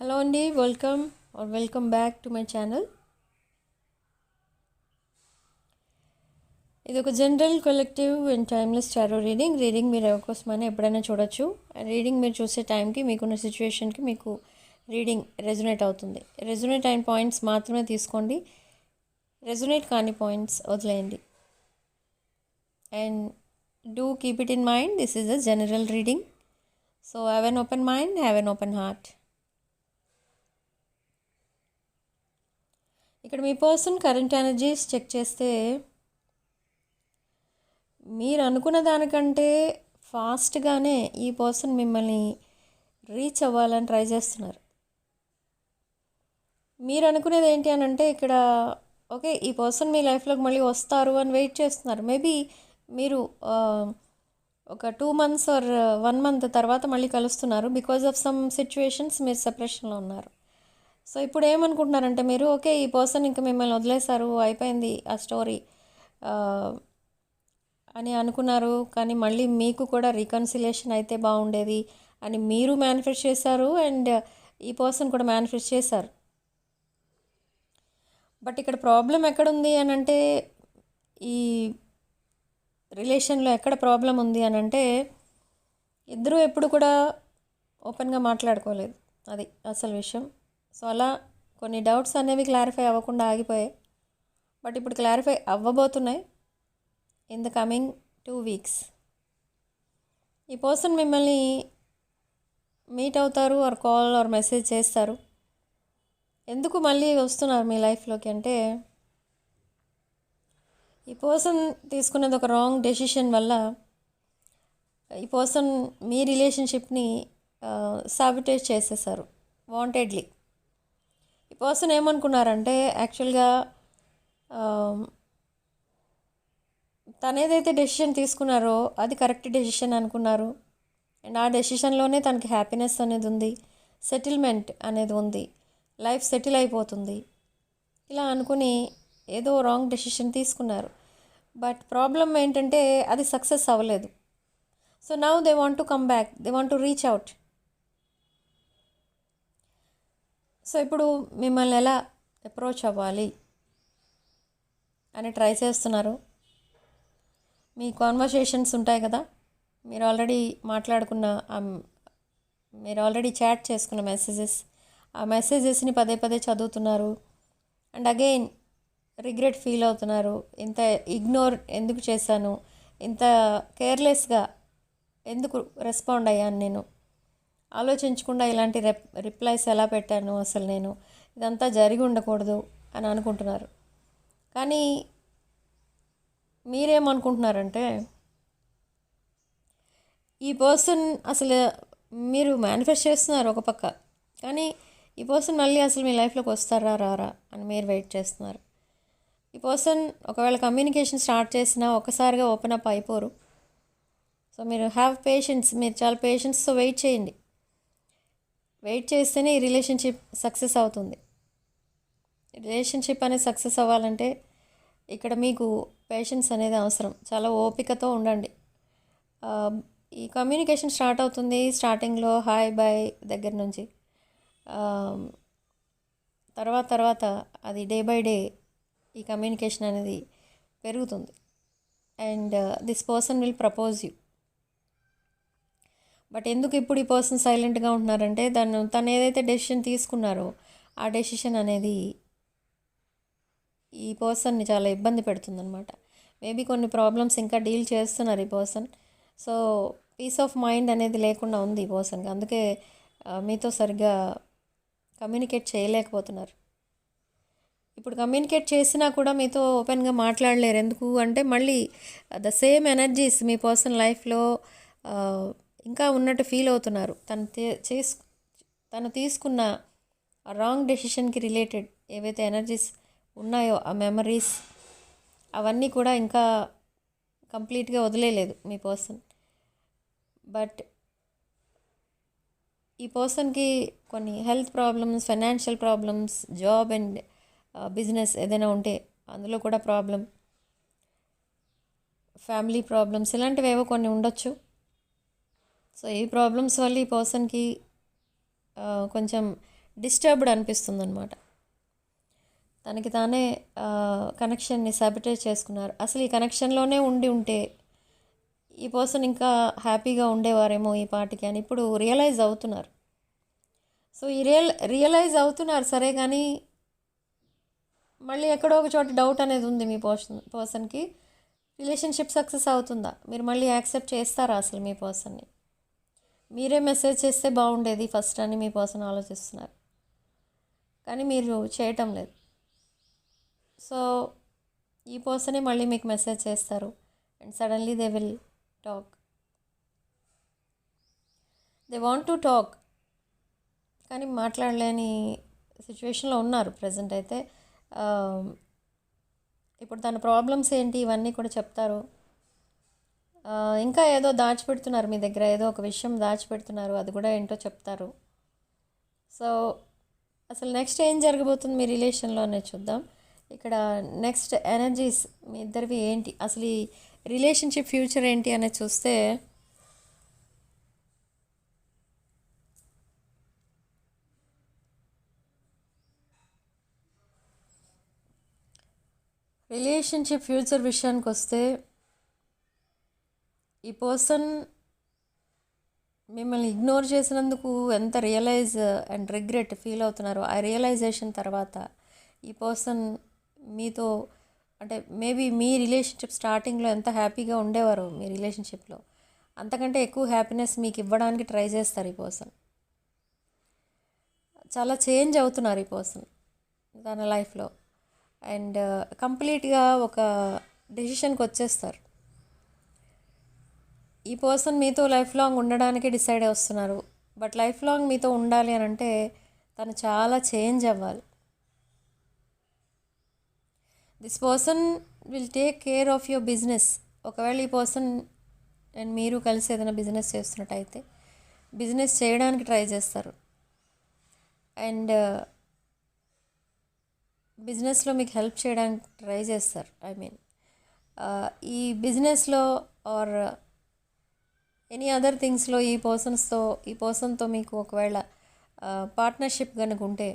Hello అండి welcome or welcome back to my channel ఇది ఒక general collective and timeless tarot reading reading మీరు ఎవరికోసమైనా ఎప్పుడైనా చూడొచ్చు. రీడింగ్ మీరు చూసే టైంకి మీకున్న సిచ్యువేషన్కి మీకు రీడింగ్ రెజొనేట్ అవుతుంది. రెజొనేట్ అయిన పాయింట్స్ మాత్రమే తీసుకోండి. రెజొనేట్ కాని పాయింట్స్ వదిలేయండి. And do keep it in mind this is a general reading so have an open mind have an open heart ఇక్కడ మీ పర్సన్ కరెంట్ ఎనర్జీస్ చెక్ చేస్తే మీరు అనుకున్న దానికంటే ఫాస్ట్గానే ఈ పర్సన్ మిమ్మల్ని రీచ్ అవ్వాలని ట్రై చేస్తున్నారు. మీరు అనుకునేది ఏంటి అని అంటే ఇక్కడ ఓకే ఈ పర్సన్ మీ లైఫ్లోకి మళ్ళీ వస్తారు అని వెయిట్ చేస్తున్నారు. మేబీ మీరు ఒక two months or one month తర్వాత మళ్ళీ కలుస్తున్నారు బికాజ్ ఆఫ్ సమ్ సిచ్యువేషన్స్ మీరు సెపరేషన్లో ఉన్నారు. సో ఇప్పుడు ఏమనుకుంటున్నారంటే మీరు ఓకే ఈ పర్సన్ ఇంకా మిమ్మల్ని వదిలేశారు అయిపోయింది ఆ స్టోరీ. అని అనుకున్నారు కానీ మళ్ళీ మీకు కూడా రీకన్సిలేషన్ అయితే బాగుండేది అని మీరు మేనిఫెస్ట్ చేశారు అండ్ ఈ పర్సన్ కూడా మేనిఫెస్ట్ చేశారు. బట్ ఇక్కడ ప్రాబ్లం ఎక్కడుంది అని అంటే ఈ రిలేషన్లో ఎక్కడ ప్రాబ్లం ఉంది అని అంటే ఇద్దరూ ఎప్పుడు కూడా ఓపెన్గా మాట్లాడుకోలేదు. అది అసలు విషయం. సో అలా కొన్ని డౌట్స్ అనేవి క్లారిఫై అవ్వకుండా ఆగిపోయాయి. బట్ ఇప్పుడు clarify అవ్వబోతున్నాయి in the coming two weeks. ఈ పర్సన్ మిమ్మల్ని మీట్ అవుతారు ఆర్ కాల్ ఆర్ మెసేజ్ చేస్తారు. ఎందుకు మళ్ళీ వస్తున్నారు మీ లైఫ్లోకి అంటే ఈ పర్సన్ తీసుకున్నది ఒక రాంగ్ డెసిషన్ వల్ల ఈ పర్సన్ మీ రిలేషన్షిప్ని సాబిటేజ్ చేసేసారు వాంటెడ్లీ పర్సన్ ఏమనుకున్నారంటే యాక్చువల్గా um, తనేదైతే డెసిషన్ తీసుకున్నారో అది కరెక్ట్ డెసిషన్ అనుకున్నారు. అండ్ ఆ డెసిషన్లోనే తనకి హ్యాపీనెస్ అనేది ఉంది సెటిల్మెంట్ అనేది ఉంది లైఫ్ సెటిల్ అయిపోతుంది. ఇలా అనుకుని ఏదో రాంగ్ డెసిషన్ తీసుకున్నారు. బట్ ప్రాబ్లం ఏంటంటే అది సక్సెస్ అవ్వలేదు. So now they want to come back they want to reach out so ఇప్పుడు మిమ్మల్ని ఎలా అప్రోచ్ అవ్వాలి అని ట్రై చేస్తున్నారు? మీ కాన్వర్సేషన్స్ ఉంటాయి కదా? మీరు ఆల్రెడీ మాట్లాడుకున్న ఆ మీరు ఆల్రెడీ చాట్ చేసుకున్న మెసేజెస్ ఆ మెసేజెస్ని పదే పదే చదువుతున్నారు. అండ్ అగైన్ రిగ్రెట్ ఫీల్ అవుతున్నారు. ఇంత ఇగ్నోర్ ఎందుకు చేశాను? ఇంత కేర్లెస్గా ఎందుకు రెస్పాండ్ అయ్యాను నేను? ఆలోచించకుండా ఇలాంటి రెప్ రిప్లైస్ ఎలా పెట్టాను అసలు నేను? ఇదంతా జరిగి ఉండకూడదు అని అనుకుంటున్నారు. కానీ మీరేమనుకుంటున్నారంటే ఈ పర్సన్ అసలు మీరు మేనిఫెస్ట్ చేస్తున్నారు ఒక పక్క కానీ ఈ పర్సన్ మళ్ళీ అసలు మీ లైఫ్లోకి వస్తారా రారా అని మీరు వెయిట్ చేస్తున్నారు. ఈ పర్సన్ ఒకవేళ కమ్యూనికేషన్ స్టార్ట్ చేసినా ఒకసారిగా ఓపెన్ అప్ అయిపోరు. సో మీరు హ్యావ్ పేషెన్స్ మీరు చాలా పేషెన్స్తో వెయిట్ చేయండి. వెయిట్ చేస్తేనే ఈ రిలేషన్షిప్ సక్సెస్ అవుతుంది. రిలేషన్షిప్ అనేది సక్సెస్ అవ్వాలంటే ఇక్కడ మీకు పేషెన్స్ అనేది అవసరం. చాలా ఓపికతో ఉండండి. ఈ కమ్యూనికేషన్ స్టార్ట్ అవుతుంది స్టార్టింగ్లో హాయ్ బాయ్ దగ్గర నుంచి. తర్వాత తర్వాత అది డే బై డే ఈ కమ్యూనికేషన్ అనేది పెరుగుతుంది. And this person will propose you but ఎందుకు ఇప్పుడు ఈ పర్సన్ సైలెంట్గా ఉంటున్నారంటే తను తను ఏదైతే డెసిషన్ తీసుకున్నారో ఆ డెసిషన్ అనేది ఈ పర్సన్ని చాలా ఇబ్బంది పెడుతుందనమాట మేబీ కొన్ని ప్రాబ్లమ్స్ ఇంకా డీల్ చేస్తున్నారు ఈ person. So peace of mind అనేది లేకుండా ఉంది ఈ పర్సన్కి. అందుకే మీతో సరిగ్గా కమ్యూనికేట్ చేయలేకపోతున్నారు. ఇప్పుడు కమ్యూనికేట్ చేసినా కూడా మీతో ఓపెన్గా మాట్లాడలేరు. ఎందుకు అంటే మళ్ళీ ద సేమ్ ఎనర్జీస్ మీ పర్సన్ లైఫ్లో ఇంకా ఉన్నట్టు ఫీల్ అవుతున్నారు. తను చేసు తను తీసుకున్న రాంగ్ డెసిషన్కి రిలేటెడ్ ఏవైతే ఎనర్జీస్ ఉన్నాయో ఆ మెమరీస్ అవన్నీ కూడా ఇంకా కంప్లీట్గా వదిలేయలేదు మీ పర్సన్ బట్ ఈ పర్సన్కి కొన్ని health problems financial problems job and business ఏదైనా ఉంటే అందులో కూడా ప్రాబ్లం ఫ్యామిలీ ప్రాబ్లమ్స్ ఇలాంటివి ఏవో కొన్ని ఉండొచ్చు. సో ఈ ప్రాబ్లమ్స్ వల్ల ఈ పర్సన్కి కొంచెం డిస్టర్బ్డ్ అనిపిస్తుంది అనమాట తనకి తానే కనెక్షన్ని సాబిటైజ్ చేసుకున్నారు. అసలు ఈ కనెక్షన్లోనే ఉండి ఉంటే ఈ పర్సన్ ఇంకా హ్యాపీగా ఉండేవారేమో ఈ పాటికి అని ఇప్పుడు రియలైజ్ అవుతున్నారు. సో ఈ రియల్ రియలైజ్ అవుతున్నారు సరే కానీ మళ్ళీ ఎక్కడో ఒక చోట డౌట్ అనేది ఉంది మీ పర్సన్ పర్సన్కి రిలేషన్షిప్ సక్సెస్ అవుతుందా? మీరు మళ్ళీ యాక్సెప్ట్ చేస్తారా అసలు మీ పర్సన్ని మీరే మెసేజ్ చేస్తే బాగుండేది ఫస్ట్ అని మీ పర్సన్ ఆలోచిస్తున్నారు. కానీ మీరు చేయటం లేదు. సో ఈ పర్సనే మళ్ళీ మీకు మెసేజ్ చేస్తారు and suddenly they will talk. They want to talk. కానీ మాట్లాడలేని సిచ్యువేషన్లో ఉన్నారు ప్రజెంట్ అయితే. ఇప్పుడు తన ప్రాబ్లమ్స్ ఏంటి ఇవన్నీ కూడా చెప్తారు. ఇంకా ఏదో దాచిపెడుతున్నారు మీ దగ్గర ఏదో ఒక విషయం దాచిపెడుతున్నారు అది కూడా ఏంటో చెప్తారు. సో అసలు నెక్స్ట్ ఏం జరగబోతుంది మీ రిలేషన్లోనే చూద్దాం. ఇక్కడ నెక్స్ట్ ఎనర్జీస్ మీ ఇద్దరివి ఏంటి? అసలు ఈ రిలేషన్షిప్ ఫ్యూచర్ ఏంటి అనేది చూస్తే రిలేషన్షిప్ ఫ్యూచర్ విషయానికి వస్తే ఈ పర్సన్ మిమ్మల్ని ఇగ్నోర్ చేసినందుకు ఎంత రియలైజ్ అండ్ రిగ్రెట్ ఫీల్ అవుతున్నారో ఆ రియలైజేషన్ తర్వాత ఈ పర్సన్ మీతో అంటే మేబీ మీ రిలేషన్షిప్ స్టార్టింగ్లో ఎంత హ్యాపీగా ఉండేవారో మీ రిలేషన్షిప్లో అంతకంటే ఎక్కువ హ్యాపీనెస్ మీకు ఇవ్వడానికి ట్రై చేస్తారు ఈ పర్సన్ చాలా చేంజ్ అవుతున్నారు ఈ పర్సన్ తన లైఫ్లో అండ్ కంప్లీట్గా ఒక డెసిషన్కి వచ్చేస్తారు. ఈ పర్సన్ మీతో లైఫ్ లాంగ్ ఉండడానికి డిసైడ్ వస్తున్నారు. బట్ లైఫ్ లాంగ్ మీతో ఉండాలి అని అంటే తను చాలా చేంజ్ అవ్వాలి. This person will take care of your business ఒకవేళ ఈ పర్సన్ అండ్ మీరు కలిసి ఏదైనా బిజినెస్ చేస్తున్నట్టయితే బిజినెస్ చేయడానికి ట్రై చేస్తారు. అండ్ uh, బిజినెస్లో మీకు హెల్ప్ చేయడానికి ట్రై చేస్తారు. ఐ మీన్ uh, ఈ బిజినెస్లో ఆర్ ఎనీ అదర్ థింగ్స్లో ఈ పర్సన్స్తో ఈ పర్సన్తో మీకు ఒకవేళ పార్ట్నర్షిప్ కనుక ఉంటే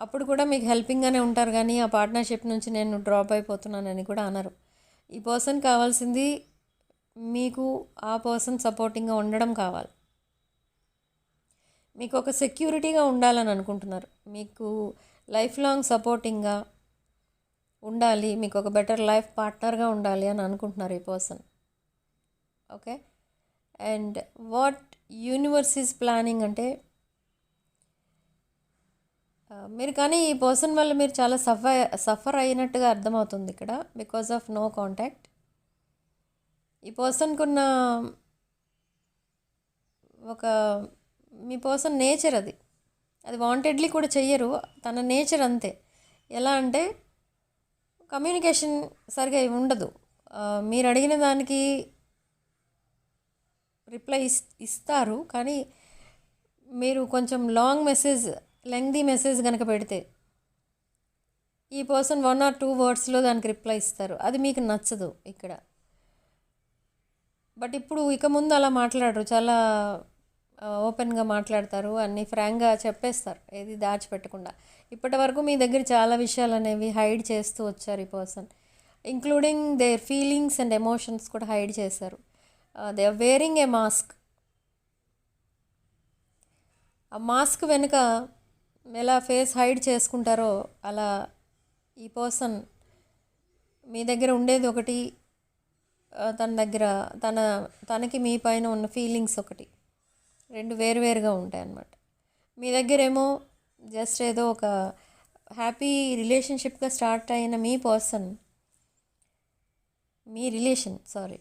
అప్పుడు కూడా మీకు హెల్పింగ్గానే ఉంటారు కానీ ఆ పార్ట్నర్షిప్ నుంచి నేను డ్రాప్ అయిపోతున్నానని కూడా అనరు. ఈ పర్సన్ కావాల్సింది మీకు ఆ పర్సన్ సపోర్టింగ్గా ఉండడం కావాలి. మీకు ఒక సెక్యూరిటీగా ఉండాలని అనుకుంటున్నారు. మీకు లైఫ్ లాంగ్ సపోర్టింగ్గా ఉండాలి మీకు ఒక బెటర్ లైఫ్ పార్ట్నర్గా ఉండాలి అని అనుకుంటున్నారు ఈ person okay? And what universe is planning అంటే మీరు కానీ ఈ పర్సన్ వల్ల మీరు చాలా సఫర్ సఫర్ అయినట్టుగా అర్థమవుతుంది ఇక్కడ బికాస్ ఆఫ్ నో కాంటాక్ట్. ఈ పర్సన్కి ఉన్న ఒక మీ పర్సన్ నేచర్ అది. అది వాంటెడ్లీ కూడా చెయ్యరు తన నేచర్ అంతే. ఎలా అంటే కమ్యూనికేషన్ సరిగా ఉండదు. మీరు అడిగిన దానికి రిప్లై ఇస్ ఇస్తారు కానీ మీరు కొంచెం లాంగ్ మెసేజ్ లెంగ్దీ మెసేజ్ కనుక పెడితే ఈ పర్సన్ వన్ ఆర్ టూ వర్డ్స్లో దానికి రిప్లై ఇస్తారు. అది మీకు నచ్చదు ఇక్కడ. బట్ ఇప్పుడు ఇక ముందు అలా మాట్లాడరు. చాలా ఓపెన్గా మాట్లాడతారు. అన్ని ఫ్రాంక్గా చెప్పేస్తారు. ఏది దాచిపెట్టకుండా. ఇప్పటి వరకు మీ దగ్గర చాలా విషయాలు అనేవి హైడ్ చేస్తూ వచ్చారు ఈ person. Including their feelings and emotions కూడా హైడ్ చేశారు. They are wearing a mask ఆ మాస్క్ వెనుక ఎలా ఫేస్ హైడ్ చేసుకుంటారో అలా ఈ పర్సన్ మీ దగ్గర ఉండేది ఒకటి uh, తన దగ్గర తన తనకి మీ పైన ఉన్న ఫీలింగ్స్ ఒకటి. రెండు వేరువేరుగా ఉంటాయి అన్నమాట మీ దగ్గరేమో జస్ట్ ఏదో ఒక హ్యాపీ రిలేషన్షిప్గా స్టార్ట్ అయిన మీ పర్సన్ మీ రిలేషన్ సారీ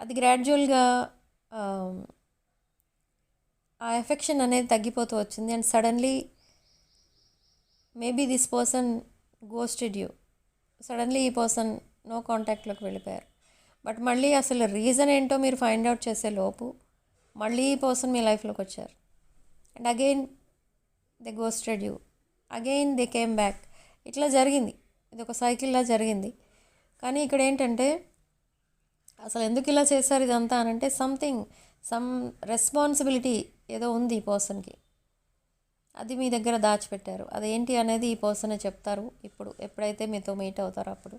అది గ్రాడ్యువల్గా um, ఆ ఎఫెక్షన్ అనేది తగ్గిపోతూ వచ్చింది. And suddenly maybe this person ghosted you suddenly ఈ పర్సన్ నో కాంటాక్ట్లోకి వెళ్ళిపోయారు. బట్ మళ్ళీ అసలు రీజన్ ఏంటో మీరు ఫైండ్ అవుట్ చేసే లోపు మళ్ళీ ఈ పర్సన్ మీ లైఫ్లోకి వచ్చారు. And again they ghosted you again they came back ఇట్లా జరిగింది. ఇది ఒక సైకిల్లా జరిగింది. కానీ ఇక్కడ ఏంటంటే అసలు ఎందుకు ఇలా చేశారు ఇదంతా అని అంటే సంథింగ్ సమ్ రెస్పాన్సిబిలిటీ ఏదో ఉంది ఈ పర్సన్కి. అది మీ దగ్గర దాచిపెట్టారు. అదేంటి అనేది ఈ పర్సనే చెప్తారు. ఇప్పుడు ఎప్పుడైతే మీతో మీట్ అవుతారో అప్పుడు.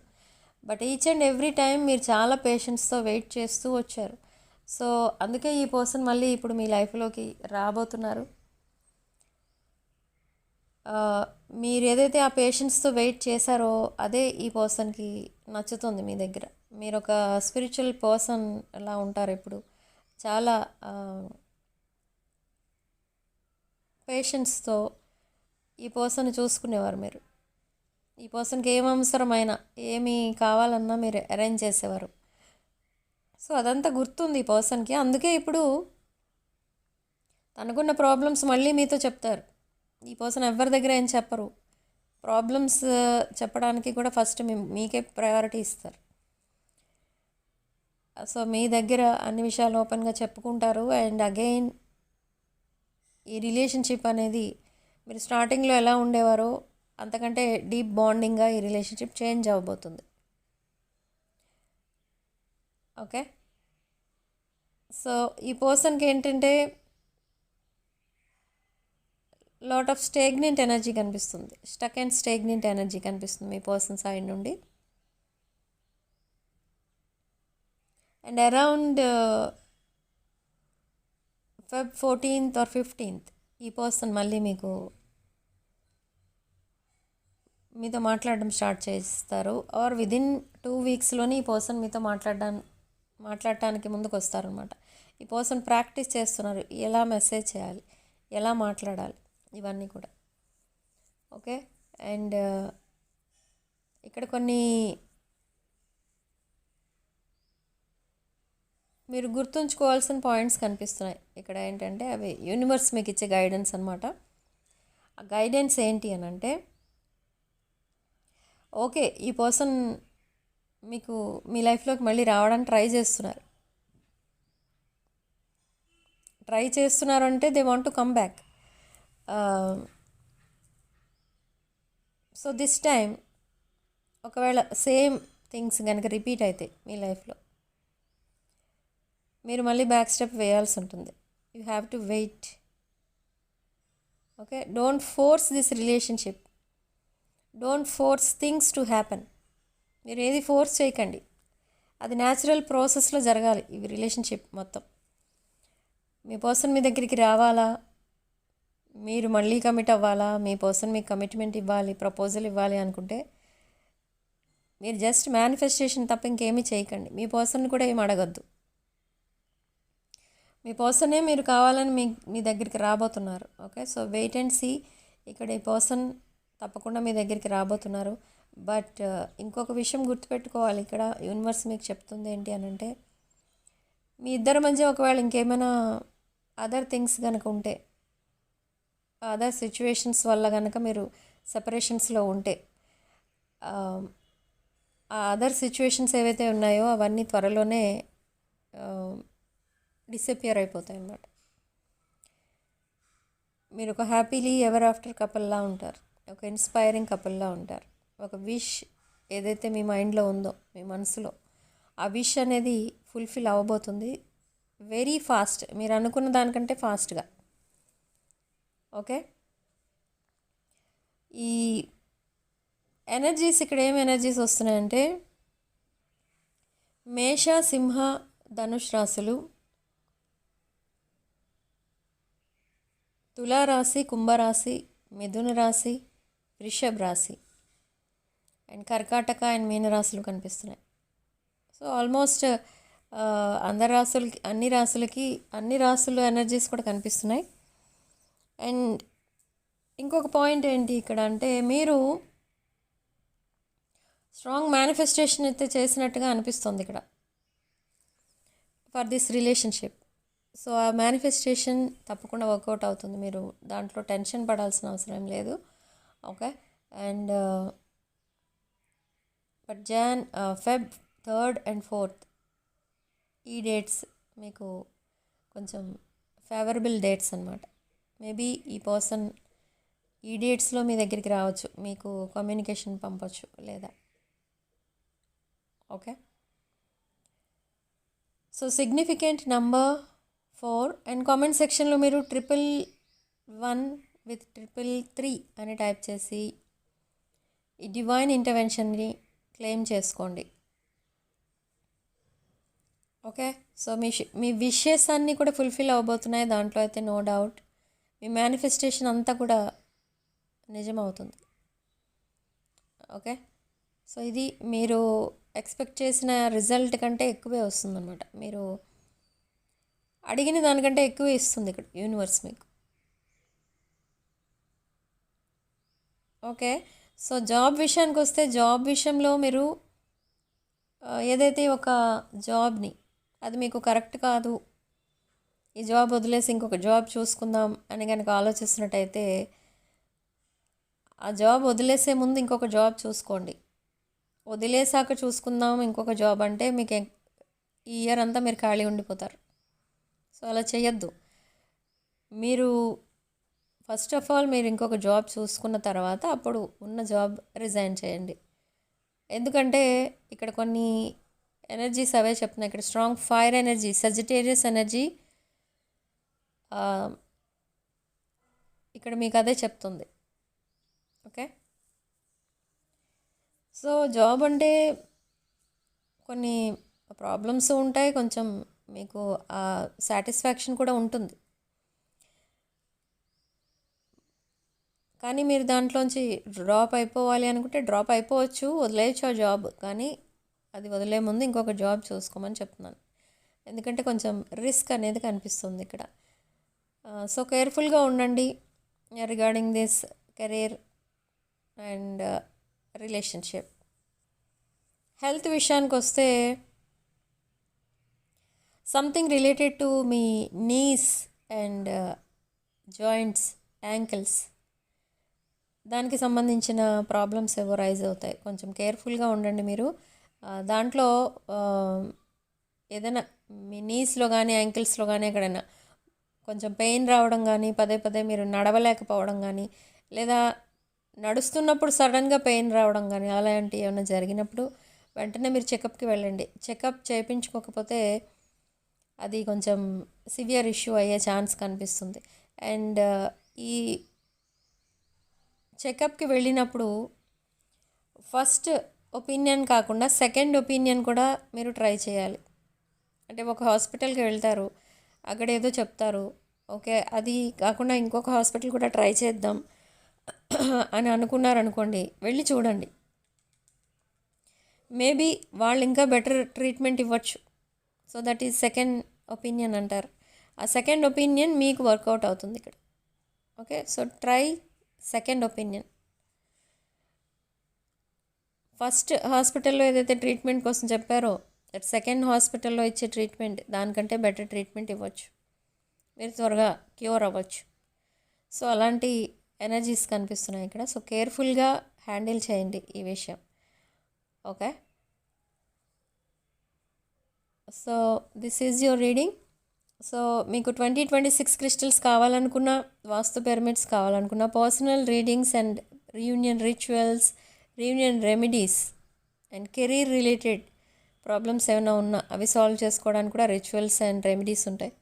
But each and every time మీరు చాలా పేషెన్స్తో వెయిట్ చేస్తూ వచ్చారు. సో అందుకే ఈ పర్సన్ మళ్ళీ ఇప్పుడు మీ లైఫ్లోకి రాబోతున్నారు. మీరు ఏదైతే ఆ పేషెన్స్తో వెయిట్ చేశారో అదే ఈ పర్సన్కి నచ్చుతుంది మీ దగ్గర. మీరు ఒక స్పిరిచువల్ పర్సన్ ఎలా ఉంటారు ఇప్పుడు. చాలా పేషెన్స్తో ఈ పర్సన్ చూసుకునేవారు మీరు. ఈ పర్సన్కి ఏం అవసరమైనా ఏమి కావాలన్నా మీరు అరేంజ్ చేసేవారు. సో అదంతా గుర్తుంది ఈ పర్సన్కి అందుకే ఇప్పుడు తనకున్న ప్రాబ్లమ్స్ మళ్ళీ మీతో చెప్తారు. ఈ పర్సన్ ఎవరి దగ్గర ఏం చెప్పరు. ప్రాబ్లమ్స్ చెప్పడానికి కూడా ఫస్ట్ మీ మీకే ప్రయారిటీ ఇస్తారు. సో మీ దగ్గర అన్ని విషయాలు ఓపెన్గా చెప్పుకుంటారు. అండ్ అగైన్ ఈ రిలేషన్షిప్ అనేది మీరు స్టార్టింగ్లో ఎలా ఉండేవారో అంతకంటే డీప్ బాండింగ్గా ఈ రిలేషన్షిప్ చేంజ్ అవ్వబోతుంది. ఓకే? సో ఈ పర్సన్కి ఏంటంటే లాట్ ఆఫ్ స్టేగ్నెంట్ ఎనర్జీ కనిపిస్తుంది. స్టక్ అండ్ స్టేగ్నెంట్ ఎనర్జీ కనిపిస్తుంది మీ పర్సన్ సైడ్ నుండి. And around Feb fourteenth or fifteenth ఈ పర్సన్ మళ్ళీ మీకు మీతో మాట్లాడడం స్టార్ట్ చేస్తారు. ఆర్ విదిన్ టూ వీక్స్లోనే ఈ పర్సన్ మీతో మాట్లాడడం మాట్లాడటానికి ముందుకు వస్తారనమాట ఈ పర్సన్ ప్రాక్టీస్ చేస్తున్నారు. ఎలా మెసేజ్ చేయాలి? ఎలా మాట్లాడాలి? ఇవన్నీ కూడా. ఓకే అండ్ uh, ఇక్కడ కొన్ని మీరు గుర్తుంచుకోవాల్సిన పాయింట్స్ కనిపిస్తున్నాయి. ఇక్కడ ఏంటంటే అవి యూనివర్స్ మీకు ఇచ్చే గైడెన్స్ అనమాట ఆ గైడెన్స్ ఏంటి అని అంటే ఓకే ఈ పర్సన్ మీకు మీ లైఫ్లోకి మళ్ళీ రావడానికి ట్రై చేస్తున్నారు. ట్రై చేస్తున్నారు అంటే they want to come back so this time ఒకవేళ సేమ్ థింగ్స్ కనుక రిపీట్ అవుతాయి మీ లైఫ్లో మీరు మళ్ళీ బ్యాక్ స్టెప్ వేయాల్సి ఉంటుంది. You have to wait okay don't force this relationship don't force things to happen మీరు ఏది ఫోర్స్ చేయకండి. అది న్యాచురల్ ప్రాసెస్లో జరగాలి ఈ రిలేషన్షిప్ మొత్తం. మీ పర్సన్ మీ దగ్గరికి రావాలా? మీరు మళ్ళీ కమిట్ అవ్వాలా? మీ పర్సన్ మీకు కమిట్మెంట్ ఇవ్వాలి ప్రపోజల్ ఇవ్వాలి అనుకుంటే మీరు జస్ట్ మేనిఫెస్టేషన్ తప్ప ఇంకేమీ చేయకండి. మీ పర్సన్ కూడా ఏం అడగద్దు. మీ పర్సనే మీరు కావాలని మీ మీ దగ్గరికి రాబోతున్నారు. Okay so wait and see ఇక్కడ ఈ పర్సన్ తప్పకుండా మీ దగ్గరికి రాబోతున్నారు. బట్ uh, ఇంకొక విషయం గుర్తుపెట్టుకోవాలి. ఇక్కడ యూనివర్స్ మీకు చెప్తుంది ఏంటి అని అంటే మీ ఇద్దరి మధ్య ఒకవేళ ఇంకేమైనా అదర్ థింగ్స్ కనుక ఉంటే అదర్ సిచ్యువేషన్స్ వల్ల కనుక మీరు సెపరేషన్స్లో ఉంటే um, ఆ అదర్ సిచ్యువేషన్స్ ఏవైతే ఉన్నాయో అవన్నీ త్వరలోనే um, డిసపియర్ అయిపోతాయి అన్నమాట. మీరు ఒక హ్యాపీలీ ఎవర్ ఆఫ్టర్ కపుల్లా ఉంటారు. ఒక ఇన్స్పైరింగ్ కపుల్లా ఉంటారు. ఒక విష్ ఏదైతే మీ మైండ్లో ఉందో మీ మనసులో ఆ విష్ అనేది ఫుల్ఫిల్ అవ్వబోతుంది వెరీ ఫాస్ట్ మీరు అనుకున్న దానికంటే ఫాస్ట్గా ఓకే? ఈ ఎనర్జీస్ ఇక్కడ ఏం ఎనర్జీస్ వస్తున్నాయంటే మేష సింహ ధనుష్ రాశులు తులారాశి కుంభరాశి మిథున రాశి వృషభ రాశి. అండ్ కర్కాటక అండ్ మీనరాశులు కనిపిస్తున్నాయి. సో ఆల్మోస్ట్ అందరి రాసులకి అన్ని రాసులకి అన్ని రాసుల ఎనర్జీస్ కూడా కనిపిస్తున్నాయి. అండ్ ఇంకొక పాయింట్ ఏంటి ఇక్కడ అంటే మీరు స్ట్రాంగ్ మేనిఫెస్టేషన్ అయితే చేసినట్టుగా అనిపిస్తుంది ఇక్కడ. For this relationship. సో ఆ మేనిఫెస్టేషన్ తప్పకుండా వర్కౌట్ అవుతుంది. మీరు దాంట్లో టెన్షన్ పడాల్సిన అవసరం లేదు. Okay and but Jan Feb third and fourth ఈ డేట్స్ మీకు కొంచెం ఫేవరబుల్ డేట్స్ అనమాట మేబీ ఈ పర్సన్ ఈ డేట్స్లో మీ దగ్గరికి రావచ్చు. మీకు కమ్యూనికేషన్ పంపచ్చు లేదా? Okay so significant number four. And comment సెక్షన్లో మీరు triple one with triple three అని టైప్ చేసి ఈ డివైన్ ఇంటర్వెన్షన్ని క్లెయిమ్ చేసుకోండి. ఓకే? సో మీ మీ విషెస్ అన్నీ కూడా ఫుల్ఫిల్ అవబోతున్నాయి దాంట్లో అయితే నో డౌట్. మీ మేనిఫెస్టేషన్ అంతా కూడా నిజమవుతుంది. ఓకే? సో ఇది మీరు ఎక్స్పెక్ట్ చేసిన రిజల్ట్ కంటే ఎక్కువే వస్తుందన్నమాట. మీరు అడిగిన దానికంటే ఎక్కువ ఇస్తుంది ఇక్కడ యూనివర్స్ మీకు. ఓకే సో జాబ్ విషయానికి వస్తే జాబ్ విషయంలో మీరు ఏదైతే ఒక జాబ్ని అది మీకు కరెక్ట్ కాదు ఈ జాబ్ వదిలేసి ఇంకొక జాబ్ చూసుకుందాం అని కనుక ఆలోచిస్తున్నట్టయితే ఆ జాబ్ వదిలేసే ముందు ఇంకొక జాబ్ చూసుకోండి. వదిలేసాక చూసుకుందాం ఇంకొక జాబ్ అంటే మీకు ఈ ఇయర్ అంతా మీరు ఖాళీ ఉండిపోతారు. సో అలా చేయొద్దు మీరు ఫస్ట్ ఆఫ్ ఆల్ మీరు ఇంకొక జాబ్ చూసుకున్న తర్వాత అప్పుడు ఉన్న జాబ్ రిజైన్ చేయండి. ఎందుకంటే ఇక్కడ కొన్ని ఎనర్జీస్ అవే చెప్తున్నాయి ఇక్కడ strong fire energy Sagittarius energy ఇక్కడ మీకు అదే చెప్తుంది. ఓకే? సో జాబ్ అంటే కొన్ని ప్రాబ్లమ్స్ ఉంటాయి. కొంచెం మీకు ఆ సాటిస్ఫాక్షన్ కూడా ఉంటుంది. కానీ మీరు దాంట్లోంచి డ్రాప్ అయిపోవాలి అనుకుంటే డ్రాప్ అయిపోవచ్చు వదిలేయచ్చు ఆ జాబ్. కానీ అది వదిలే ముందు ఇంకొక జాబ్ చూసుకోమని చెప్తున్నాను. ఎందుకంటే కొంచెం రిస్క్ అనేది కనిపిస్తుంది ఇక్కడ. సో కేర్ఫుల్గా ఉండండి regarding this career and relationship. Health విషయానికి వస్తే సంథింగ్ రిలేటెడ్ టు మీ నీస్ అండ్ జాయింట్స్ యాంకిల్స్ దానికి సంబంధించిన ప్రాబ్లమ్స్ ఏవో రైజ్ అవుతాయి. కొంచెం కేర్ఫుల్గా ఉండండి మీరు. దాంట్లో ఏదైనా మీ నీస్లో కానీ యాంకిల్స్లో కానీ ఎక్కడైనా కొంచెం పెయిన్ రావడం కానీ పదే పదే మీరు నడవలేకపోవడం కానీ లేదా నడుస్తున్నప్పుడు సడన్గా పెయిన్ రావడం కానీ అలాంటివి ఏమైనా జరిగినప్పుడు వెంటనే మీరు చెకప్కి వెళ్ళండి. చెకప్ చేయించుకోకపోతే అది కొంచెం సివియర్ ఇష్యూ అయ్యే ఛాన్స్ కనిపిస్తుంది. అండ్ uh, ఈ చెకప్కి వెళ్ళినప్పుడు ఫస్ట్ ఒపీనియన్ కాకుండా సెకండ్ ఒపీనియన్ కూడా మీరు ట్రై చేయాలి. అంటే ఒక హాస్పిటల్కి వెళ్తారు అక్కడ ఏదో చెప్తారు ఓకే అది కాకుండా ఇంకొక హాస్పిటల్ కూడా ట్రై చేద్దాం అని అనుకున్నారనుకోండి వెళ్ళి చూడండి. మేబీ వాళ్ళు ఇంకా బెటర్ ట్రీట్మెంట్ ఇవ్వచ్చు. So that is second opinion అంటారు. ఆ సెకండ్ ఒపీనియన్ మీకు వర్కౌట్ అవుతుంది ఇక్కడ. Okay so try second opinion. First హాస్పిటల్లో ఏదైతే ట్రీట్మెంట్ కోసం చెప్పారో దట్ సెకండ్ హాస్పిటల్లో ఇచ్చే ట్రీట్మెంట్ దానికంటే బెటర్ ట్రీట్మెంట్ ఇవ్వచ్చు. మీరు త్వరగా క్యూర్ అవ్వచ్చు. సో అలాంటి ఎనర్జీస్ కనిపిస్తున్నాయి ఇక్కడ. సో కేర్ఫుల్గా హ్యాండిల్ చేయండి ఈ విషయం. Okay? So this is your reading. So మీకు ట్వంటీ ట్వంటీ సిక్స్ క్రిస్టల్స్ కావాలనుకున్న వాస్తు పిరమిడ్స్ కావాలనుకున్న personal readings and reunion rituals reunion remedies and career related problems ఏమైనా ఉన్నా అవి సాల్వ్ చేసుకోవడానికి కూడా రిచువల్స్ అండ్ రెమెడీస్ ఉంటాయి.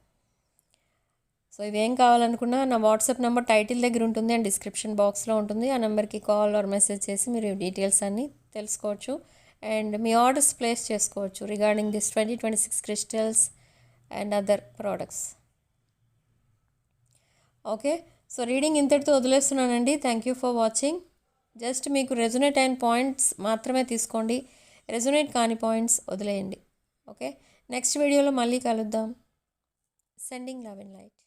సో ఇవేం కావాలనుకున్నా నా వాట్సాప్ నెంబర్ టైటిల్ దగ్గర ఉంటుంది అండ్ డిస్క్రిప్షన్ బాక్స్లో ఉంటుంది. ఆ నెంబర్కి కాల్ ఆర్ మెసేజ్ చేసి మీరు డీటెయిల్స్ అన్నీ తెలుసుకోవచ్చు. అండ్ మీ ఆర్డర్స్ ప్లేస్ చేసుకోవచ్చు regarding this twenty twenty six crystals and other products. Okay so reading ఇంతటితో వదిలేస్తున్నానండి. Thank you for watching just మీకు రెజొనేట్ అయిన పాయింట్స్ మాత్రమే తీసుకోండి. రెజొనేట్ కాని పాయింట్స్ వదిలేయండి. ఓకే నెక్స్ట్ వీడియోలో మళ్ళీ కలుద్దాం. Sending love and light